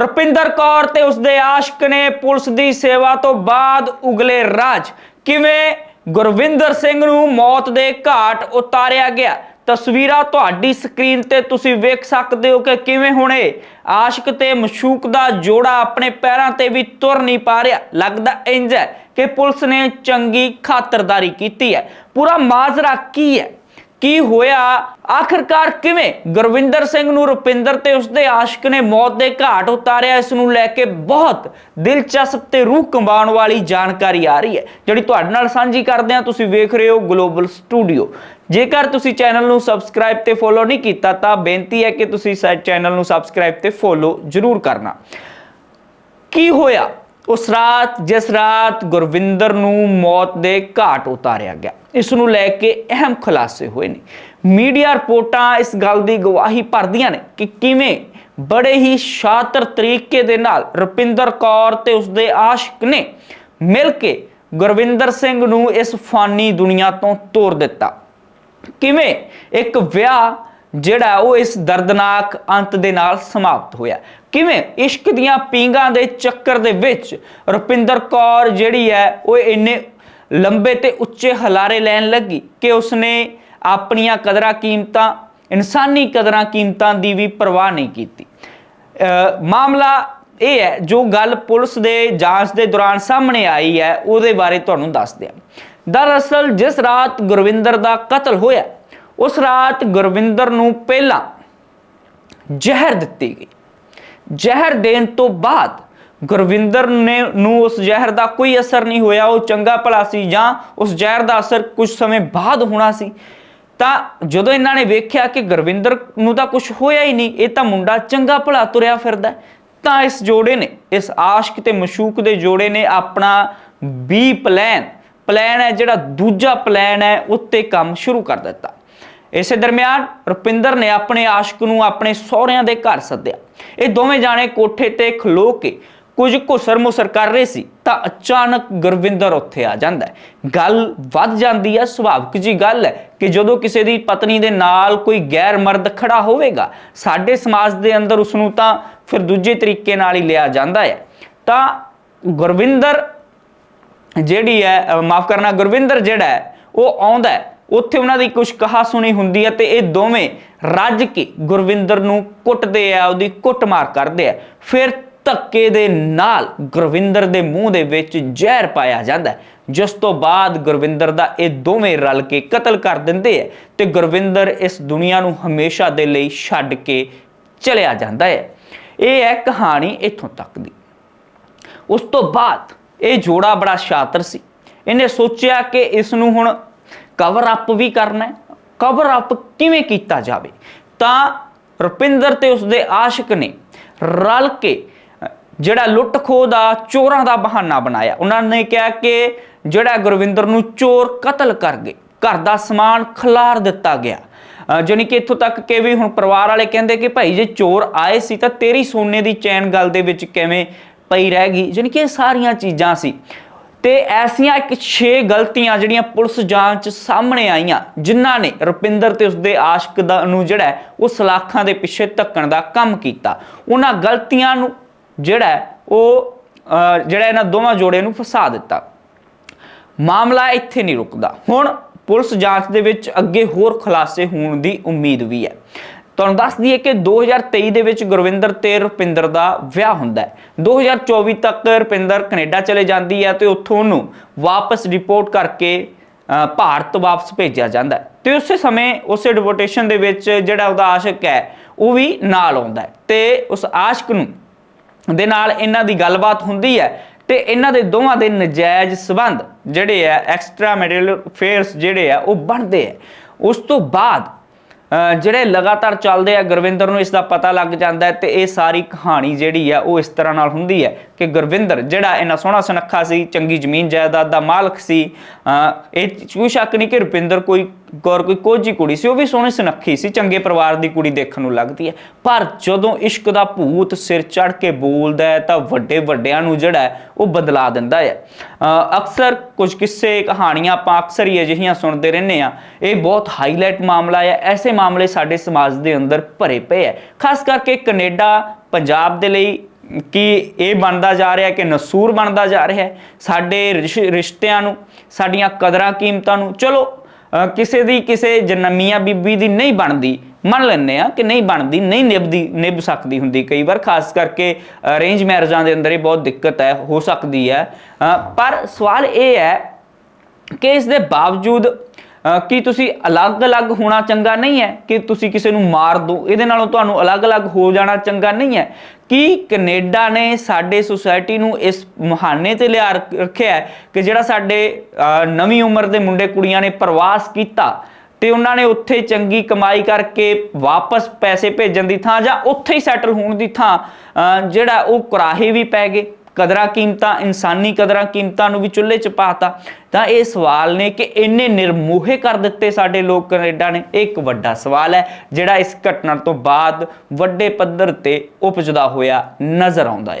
ਰੁਪਿੰਦਰ ਕੌਰ ਤੇ ਉਸਦੇ ਆਸ਼ਕ ਨੇ ਪੁਲਿਸ ਦੀ ਸੇਵਾ ਤੋਂ ਬਾਅਦ ਉਗਲੇ ਰਾਜ ਕਿਵੇਂ ਗੁਰਵਿੰਦਰ ਸਿੰਘ ਨੂੰ ਮੌਤ ਦੇ ਘਾਟ ਉਤਾਰਿਆ ਗਿਆ? ਤਸਵੀਰਾਂ ਤੁਹਾਡੀ ਸਕਰੀਨ ਤੇ ਤੁਸੀਂ ਵੇਖ ਸਕਦੇ ਹੋ ਕਿ ਕਿਵੇਂ ਹੁਣੇ ਆਸ਼ਕ ਤੇ ਮਸ਼ੂਕ ਦਾ ਜੋੜਾ ਆਪਣੇ ਪੈਰਾਂ ਤੇ ਵੀ ਤੁਰ ਨਹੀਂ ਪਾ ਰਿਹਾ। ਲੱਗਦਾ ਇੰਜ ਹੈ ਕਿ ਪੁਲਿਸ ਨੇ ਚੰਗੀ ਖਾਤਰਦਾਰੀ ਕੀਤੀ ਹੈ। ਪੂਰਾ ਮਾਜਰਾ ਕੀ ਹੈ? ਕੀ ਹੋਇਆ? ਆਖਰਕਾਰ ਕਿਵੇਂ? ਗੁਰਵਿੰਦਰ ਸਿੰਘ ਨੂੰ ਰੁਪਿੰਦਰ ਤੇ ਉਸਦੇ ਆਸ਼ਕ ਨੇ ਮੌਤ ਦੇ ਘਾਟ ਉਤਾਰਿਆ। ਇਸ ਨੂੰ ਲੈ ਕੇ ਬਹੁਤ ਦਿਲਚਸਪ ਤੇ ਰੂਹ ਕੰਬਾਉਣ ਵਾਲੀ ਜਾਣਕਾਰੀ ਆ ਰਹੀ ਹੈ। ਜਿਹੜੀ ਤੁਹਾਡੇ ਨਾਲ ਸਾਂਝੀ ਕਰਦੇ ਹਾਂ, ਤੁਸੀਂ ਵੇਖ ਰਹੇ ਹੋ ਗਲੋਬਲ ਸਟੂਡੀਓ ਜੇਕਰ ਤੁਸੀਂ ਚੈਨਲ ਨੂੰ ਸਬਸਕ੍ਰਾਈਬ ਤੇ ਫੋਲੋ ਨਹੀਂ ਕੀਤਾ, ਤਾਂ ਬੇਨਤੀ ਹੈ ਕਿ ਤੁਸੀਂ ਚੈਨਲ ਨੂੰ ਸਬਸਕ੍ਰਾਈਬ ਤੇ ਫੋਲੋ ਜ਼ਰੂਰ ਕਰਨਾ। ਕੀ ਹੋਇਆ? ਉਸ ਰਾਤ, ਜਿਸ ਰਾਤ ਗੁਰਵਿੰਦਰ ਨੂੰ ਮੌਤ ਦੇ ਘਾਟ ਉਤਾਰਿਆ ਗਿਆ, ਇਸ ਨੂੰ ਲੈ ਕੇ ਅਹਿਮ ਖੁਲਾਸੇ ਹੋਏ ਨੇ। ਮੀਡੀਆ ਰਿਪੋਰਟਾਂ ਇਸ ਗੱਲ ਦੀ ਗਵਾਹੀ ਭਰਦੀਆਂ ਨੇ ਕਿ ਕਿਵੇਂ ਬੜੇ ਹੀ ਸ਼ਾਤਰ ਤਰੀਕੇ ਦੇ ਨਾਲ ਰੁਪਿੰਦਰ ਕੌਰ ਤੇ ਉਸਦੇ ਆਸ਼ਿਕ ਨੇ ਮਿਲ ਕੇ ਗੁਰਵਿੰਦਰ ਸਿੰਘ ਨੂੰ ਇਸ ਫਾਨੀ ਦੁਨੀਆ ਤੋਂ ਤੋਰ ਦਿੱਤਾ। ਕਿਵੇਂ ਇੱਕ ਵਿਆਹ ਜਿਹੜਾ ਉਹ ਇਸ ਦਰਦਨਾਕ ਅੰਤ ਦੇ ਨਾਲ ਸਮਾਪਤ ਹੋਇਆ। ਕਿਵੇਂ? ਇਸ਼ਕ ਦੀਆਂ ਪੀਂਘਾਂ ਦੇ ਚੱਕਰ ਦੇ ਵਿੱਚ ਰੁਪਿੰਦਰ ਕੌਰ ਜਿਹੜੀ ਹੈ ਉਹ ਇੰਨੇ ਲੰਬੇ ਤੇ ਉੱਚੇ ਹਲਾਰੇ ਲੈਣ ਲੱਗੀ ਕਿ ਉਸਨੇ ਆਪਣੀਆਂ ਕਦਰਾਂ ਕੀਮਤਾਂ ਇਨਸਾਨੀ ਕਦਰਾਂ ਕੀਮਤਾਂ ਦੀ ਵੀ ਪਰਵਾਹ ਨਹੀਂ ਕੀਤੀ। ਅ, ਮਾਮਲਾ ਇਹ ਹੈ ਜੋ ਗੱਲ ਪੁਲਿਸ ਦੇ ਜਾਂਚ ਦੇ ਦੌਰਾਨ ਸਾਹਮਣੇ ਆਈ ਹੈ ਉਹਦੇ ਬਾਰੇ ਤੁਹਾਨੂੰ ਦੱਸ ਦਿਆਂ। ਦਰਅਸਲ ਜਿਸ ਰਾਤ ਗੁਰਵਿੰਦਰ ਦਾ ਕਤਲ ਹੋਇਆ ਉਸ ਰਾਤ ਗੁਰਵਿੰਦਰ ਨੂੰ ਪਹਿਲਾਂ ਜ਼ਹਿਰ ਦਿੱਤੀ ਗਈ। ਜ਼ਹਿਰ ਦੇਣ ਤੋਂ ਬਾਅਦ ਗੁਰਵਿੰਦਰ ਨੇ, ਨੂੰ ਉਸ ਜ਼ਹਿਰ ਦਾ ਕੋਈ ਅਸਰ ਨਹੀਂ ਹੋਇਆ, ਉਹ ਚੰਗਾ ਭਲਾ ਸੀ ਜਾਂ ਉਸ ਜ਼ਹਿਰ ਦਾ ਅਸਰ ਕੁਝ ਸਮੇਂ ਬਾਅਦ ਹੋਣਾ ਸੀ। ਤਾਂ ਜਦੋਂ ਇਹਨਾਂ ਨੇ ਵੇਖਿਆ ਕਿ ਗੁਰਵਿੰਦਰ ਨੂੰ ਤਾਂ ਕੁਝ ਹੋਇਆ ਹੀ ਨਹੀਂ, ਇਹ ਤਾਂ ਮੁੰਡਾ ਚੰਗਾ ਭਲਾ ਤੁਰਿਆ ਫਿਰਦਾ ਤਾਂ ਇਸ ਜੋੜੇ ਨੇ, ਇਸ ਆਸ਼ਕ ਤੇ ਮਸ਼ੂਕ ਦੇ ਜੋੜੇ ਨੇ ਆਪਣਾ ਬੀ ਪਲਾਨ ਪਲਾਨ ਹੈ ਜਿਹੜਾ ਦੂਜਾ ਪਲਾਨ ਹੈ, ਉੱਤੇ ਕੰਮ ਸ਼ੁਰੂ ਕਰ ਦਿੱਤਾ। ਇਸੇ ਦਰਮਿਆਨ ਰੁਪਿੰਦਰ ਨੇ ਆਪਣੇ ਆਸ਼ਕ ਨੂੰ ਆਪਣੇ ਸਹੁਰਿਆਂ ਦੇ ਘਰ ਸੱਦਿਆ। ਇਹ ਦੋਵੇਂ ਜਾਣੇ ਕੋਠੇ ਤੇ ਖਲੋ ਕੇ ਕੁਝ ਘੁਸਰ ਮੁਸਰ ਕਰ ਰਹੇ ਸੀ, ਤਾਂ ਅਚਾਨਕ ਗੁਰਵਿੰਦਰ ਉੱਥੇ ਆ ਜਾਂਦਾ ਹੈ। ਗੱਲ ਵੱਧ ਜਾਂਦੀ ਹੈ ਸੁਭਾਵਿਕ ਜੀ ਗੱਲ ਹੈ ਕਿ ਜਦੋਂ ਕਿਸੇ ਦੀ ਪਤਨੀ ਦੇ ਨਾਲ ਕੋਈ ਗੈਰ ਮਰਦ ਖੜਾ ਹੋਵੇਗਾ, ਸਾਡੇ ਸਮਾਜ ਦੇ ਅੰਦਰ ਉਸ ਨੂੰ ਤਾਂ ਫਿਰ ਦੂਜੇ ਤਰੀਕੇ ਨਾਲ ਹੀ ਲਿਆ ਜਾਂਦਾ ਹੈ। ਤਾਂ ਗੁਰਵਿੰਦਰ ਜਿਹੜੀ ਹੈ ਮਾਫ ਕਰਨਾ, ਗੁਰਵਿੰਦਰ ਜਿਹੜਾ ਹੈ, ਉਹ ਆਉਂਦਾ ਹੈ। ਉੱਥੇ ਉਹਨਾਂ ਦੀ ਕੁਝ ਕਹਾ ਸੁਣੀ ਹੁੰਦੀ ਹੈ ਤੇ ਇਹ ਦੋਵੇਂ ਰੱਜ ਕੇ ਗੁਰਵਿੰਦਰ ਨੂੰ ਕੁੱਟਦੇ ਆ, ਉਹਦੀ ਕੁੱਟਮਾਰ ਕਰਦੇ ਆ। ਫਿਰ ਧੱਕੇ ਦੇ ਨਾਲ ਗੁਰਵਿੰਦਰ ਦੇ ਮੂੰਹ ਦੇ ਵਿੱਚ ਜ਼ਹਿਰ ਪਾਇਆ ਜਾਂਦਾ ਜਿਸ ਤੋਂ ਬਾਅਦ ਗੁਰਵਿੰਦਰ ਦਾ ਇਹ ਦੋਵੇਂ ਰਲ ਕੇ ਕਤਲ ਕਰ ਦਿੰਦੇ ਆ ਤੇ ਗੁਰਵਿੰਦਰ ਇਸ ਦੁਨੀਆ ਨੂੰ ਹਮੇਸ਼ਾ ਦੇ ਲਈ ਛੱਡ ਕੇ ਚਲਿਆ ਜਾਂਦਾ ਹੈ। ਇਹ ਹੈ ਕਹਾਣੀ ਇੱਥੋਂ ਤੱਕ ਦੀ। ਉਸ ਤੋਂ ਬਾਅਦ ਇਹ ਜੋੜਾ ਬੜਾ ਸ਼ਾਤਰ ਸੀ। ਇਹਨੇ ਸੋਚਿਆ ਕਿ ਇਸ ਨੂੰ ਹੁਣ ਕਵਰ ਅਪ ਵੀ ਕਰਨਾ ਹੈ ਕਵਰ ਅਪ ਕਿਵੇਂ ਕੀਤਾ ਜਾਵੇ? ਤਾਂ ਰੁਪਿੰਦਰ ਤੇ ਉਸਦੇ ਆਸ਼ਿਕ ਨੇ ਰਲ ਕੇ ਜਿਹੜਾ ਲੁੱਟ ਖੋਹ ਦਾ ਚੋਰਾਂ ਦਾ ਬਹਾਨਾ ਬਣਾਇਆ। ਉਹਨਾਂ ਨੇ ਕਿਹਾ ਕਿ ਜਿਹੜਾ ਗੁਰਵਿੰਦਰ ਨੂੰ ਚੋਰ ਕਤਲ ਕਰ ਗਏ ਘਰ ਦਾ ਸਮਾਨ ਖਿਲਾਰ ਦਿੱਤਾ ਗਿਆ। ਅ, ਜਾਣੀ ਕਿ ਇੱਥੋਂ ਤੱਕ ਕਿ ਵੀ ਹੁਣ ਪਰਿਵਾਰ ਵਾਲੇ ਕਹਿੰਦੇ ਕਿ ਭਾਈ ਜੇ ਚੋਰ ਆਏ ਸੀ ਤਾਂ ਤੇਰੀ ਸੋਨੇ ਦੀ ਚੈਨ ਗੱਲ ਦੇ ਵਿੱਚ ਕਿਵੇਂ ਪਈ ਰਹਿ ਗਈ? ਜਾਣੀ ਕਿ ਇਹ ਸਾਰੀਆਂ ਚੀਜ਼ਾਂ ਸੀ। ਤੇ ਐਸੀਆਂ ਇੱਕ 6 ਗਲਤੀਆਂ ਜਿਹੜੀਆਂ ਪੁਲਿਸ ਜਾਂਚ ਸਾਹਮਣੇ ਆਈਆਂ, ਜਿਨ੍ਹਾਂ ਨੇ ਰੁਪਿੰਦਰ ਤੇ ਉਸਦੇ ਆਸ਼ਿਕ ਦਾ ਨੂੰ ਜਿਹੜਾ ਉਹ ਸਲਾਖਾਂ ਦੇ ਪਿੱਛੇ ਧੱਕਣ ਦਾ ਕੰਮ ਕੀਤਾ। ਉਹਨਾਂ ਗਲਤੀਆਂ ਨੂੰ ਜਿਹੜਾ ਉਹ ਜਿਹੜਾ ਇਹਨਾਂ ਦੋਵਾਂ ਜੋੜੇ ਨੂੰ ਫਸਾ ਦਿੱਤਾ। ਮਾਮਲਾ ਇੱਥੇ ਨਹੀਂ ਰੁਕਦਾ। ਹੁਣ ਪੁਲਿਸ ਜਾਂਚ ਦੇ ਵਿੱਚ ਅੱਗੇ ਹੋਰ ਖੁਲਾਸੇ ਹੋਣ ਦੀ ਉਮੀਦ ਵੀ ਹੈ। ਤੁਹਾਨੂੰ ਦੱਸ ਦਈਏ ਕਿ 2023 ਦੇ ਵਿੱਚ ਗੁਰਵਿੰਦਰ ਤੇ ਰੁਪਿੰਦਰ ਦਾ ਵਿਆਹ ਹੁੰਦਾ ਹੈ। 2024 ਤੱਕ ਰੁਪਿੰਦਰ ਕੈਨੇਡਾ ਚਲੇ ਜਾਂਦੀ ਹੈ ਤੇ ਉੱਥੋਂ ਉਹਨੂੰ ਵਾਪਸ ਰਿਪੋਰਟ ਕਰਕੇ ਭਾਰਤ ਵਾਪਸ ਭੇਜਿਆ ਜਾਂਦਾ ਹੈ। ਤੇ ਉਸੇ ਸਮੇਂ ਉਸੇ ਡਿਪੋਰਟੇਸ਼ਨ ਦੇ ਵਿੱਚ ਜਿਹੜਾ ਉਹਦਾ ਆਸ਼ਿਕ ਹੈ, ਉਹ ਵੀ ਨਾਲ ਆਉਂਦਾ ਹੈ। ਤੇ ਉਸ ਆਸ਼ਿਕ ਨੂੰ ਦੇ ਨਾਲ ਇਹਨਾਂ ਦੀ ਗੱਲਬਾਤ ਹੁੰਦੀ ਹੈ ਤੇ ਇਹਨਾਂ ਦੇ ਦੋਵਾਂ ਦੇ ਨਜਾਇਜ਼ ਸਬੰਧ ਜਿਹੜੇ ਆ ਐਕਸਟਰਾ ਮੈਰੀਟਲ ਅਫੇਅਰਸ ਜਿਹੜੇ ਆ ਉਹ ਬਣਦੇ ਆ ਉਸ ਤੋਂ ਬਾਅਦ ਜਿਹੜੇ ਲਗਾਤਾਰ ਚੱਲਦੇ ਆ, ਗੁਰਵਿੰਦਰ ਨੂੰ ਇਸ ਦਾ ਪਤਾ ਲੱਗ ਜਾਂਦਾ ਹੈ ਤੇ ਇਹ ਸਾਰੀ ਕਹਾਣੀ ਜਿਹੜੀ ਆ, ਉਹ ਇਸ ਤਰ੍ਹਾਂ ਨਾਲ ਹੁੰਦੀ ਹੈ ਕਿ ਗੁਰਵਿੰਦਰ ਜਿਹੜਾ ਇਹਨਾਂ ਸੋਹਣਾ ਸੁਨੱਖਾ ਸੀ, ਚੰਗੀ ਜ਼ਮੀਨ ਜਾਇਦਾਦ ਦਾ ਮਾਲਕ ਸੀ ਇਹ 'ਚ ਕੋਈ ਸ਼ੱਕ ਨਹੀਂ ਕਿ ਰੁਪਿੰਦਰ ਕੋਈ ਗੌਰ ਕੋਈ ਕੋਝੀ ਕੁੜੀ ਸੀ, ਉਹ ਵੀ ਸੋਹਣੀ ਸੁਨੱਖੀ ਸੀ, ਚੰਗੇ ਪਰਿਵਾਰ ਦੀ ਕੁੜੀ ਦੇਖਣ ਨੂੰ ਲੱਗਦੀ ਹੈ। ਪਰ ਜਦੋਂ ਇਸ਼ਕ ਦਾ ਭੂਤ ਸਿਰ ਚੜ ਕੇ ਬੋਲਦਾ ਹੈ, ਤਾਂ ਵੱਡੇ ਵੱਡਿਆਂ ਨੂੰ ਜਿਹੜਾ ਉਹ ਬਦਲਾ ਦਿੰਦਾ ਹੈ। ਅਕਸਰ ਕੁਝ ਕਿੱਸੇ, ਕਹਾਣੀਆਂ ਆਪਾਂ ਅਕਸਰ ਹੀ ਅਜਿਹੀਆਂ ਸੁਣਦੇ ਰਹਿੰਦੇ ਆ ਇਹ ਬਹੁਤ ਹਾਈਲਾਈਟ ਮਾਮਲਾ ਹੈ, ਐਸੇ ਮਾਮਲੇ ਸਾਡੇ ਸਮਾਜ ਦੇ ਅੰਦਰ ਭਰੇ ਪਏ ਹੈ। ਖਾਸ ਕਰਕੇ ਕੈਨੇਡਾ, ਪੰਜਾਬ ਦੇ ਲਈ ਕਿ ਇਹ ਬਣਦਾ ਜਾ ਰਿਹਾ ਕਿ ਨਸੂਰ ਬਣਦਾ ਜਾ ਰਿਹਾ ਸਾਡੇ ਰਿਸ਼- ਰਿਸ਼ਤਿਆਂ ਨੂੰ, ਸਾਡੀਆਂ ਕਦਰਾਂ ਕੀਮਤਾਂ ਨੂੰ। ਚਲੋ ਕਿਸੇ ਦੀ ਕਿਸੇ ਜਨਮੀਆਂ ਬੀਬੀ ਦੀ ਨਹੀਂ ਬਣਦੀ। ਮੰਨ ਲੈਂਦੇ ਆ ਕਿ ਨਹੀਂ ਬਣਦੀ, ਨਹੀਂ ਨਿਭਦੀ, ਨਿਭ ਸਕਦੀ ਹੁੰਦੀ ਕਈ ਵਾਰ, ਖਾਸ ਕਰਕੇ ਅਰੇਂਜ ਮੈਰਿਜਾਂ ਦੇ ਅੰਦਰ ਇਹ ਬਹੁਤ ਦਿੱਕਤ ਹੈ, ਹੋ ਸਕਦੀ ਹੈ। ਪਰ ਸਵਾਲ ਇਹ ਹੈ ਕਿ ਇਸ ਦੇ ਬਾਵਜੂਦ ਕੀ ਤੁਸੀਂ ਅਲੱਗ-ਅਲੱਗ ਹੋਣਾ ਚੰਗਾ ਨਹੀਂ ਹੈ? ਕਿ ਤੁਸੀਂ ਕਿਸੇ ਨੂੰ ਮਾਰ ਦਿਓ ਇਹਦੇ ਨਾਲੋਂ ਤੁਹਾਨੂੰ ਅਲੱਗ-ਅਲੱਗ ਹੋ ਜਾਣਾ ਚੰਗਾ ਨਹੀਂ ਹੈ। ਕੀ ਕੈਨੇਡਾ ਨੇ ਸਾਡੇ ਸੁਸਾਇਟੀ ਨੂੰ ਇਸ ਮੁਹਾਨੇ ਤੇ ਲਿਆ ਰੱਖਿਆ ਹੈ ਕਿ ਜਿਹੜਾ ਸਾਡੇ ਨਵੀਂ ਉਮਰ ਦੇ ਮੁੰਡੇ ਕੁੜੀਆਂ ਨੇ ਪ੍ਰਵਾਸ ਕੀਤਾ ਤੇ ਉਹਨਾਂ ਨੇ ਉੱਥੇ ਚੰਗੀ ਕਮਾਈ ਕਰਕੇ ਵਾਪਸ ਪੈਸੇ ਭੇਜਣ ਦੀ ਥਾਂ ਜਾਂ ਉੱਥੇ ਹੀ ਸੈਟਲ ਹੋਣ ਦੀ ਥਾਂ ਜਿਹੜਾ ਉਹ ਕੁਰਾਹੇ ਵੀ ਪੈ ਗਏ? ਕਦਰਾਂ ਕੀਮਤਾਂ, ਇਨਸਾਨੀ ਕਦਰਾਂ ਕੀਮਤਾਂ ਨੂੰ ਵੀ ਚੁੱਲ੍ਹੇ 'ਚ ਪਾਤਾ, ਤਾਂ ਇਹ ਸਵਾਲ ਨੇ ਕਿ ਇੰਨੇ ਨਿਰਮੋਹੇ ਕਰ ਦਿੱਤੇ ਸਾਡੇ ਲੋਕ ਕੈਨੇਡਾ ਨੇ। ਇਹ ਇੱਕ ਵੱਡਾ ਸਵਾਲ ਹੈ, ਜਿਹੜਾ ਇਸ ਘਟਨਾ ਤੋਂ ਬਾਅਦ ਵੱਡੇ ਪੱਧਰ ਤੇ ਉਪਜਦਾ ਹੋਇਆ ਨਜ਼ਰ ਆਉਂਦਾ ਹੈ।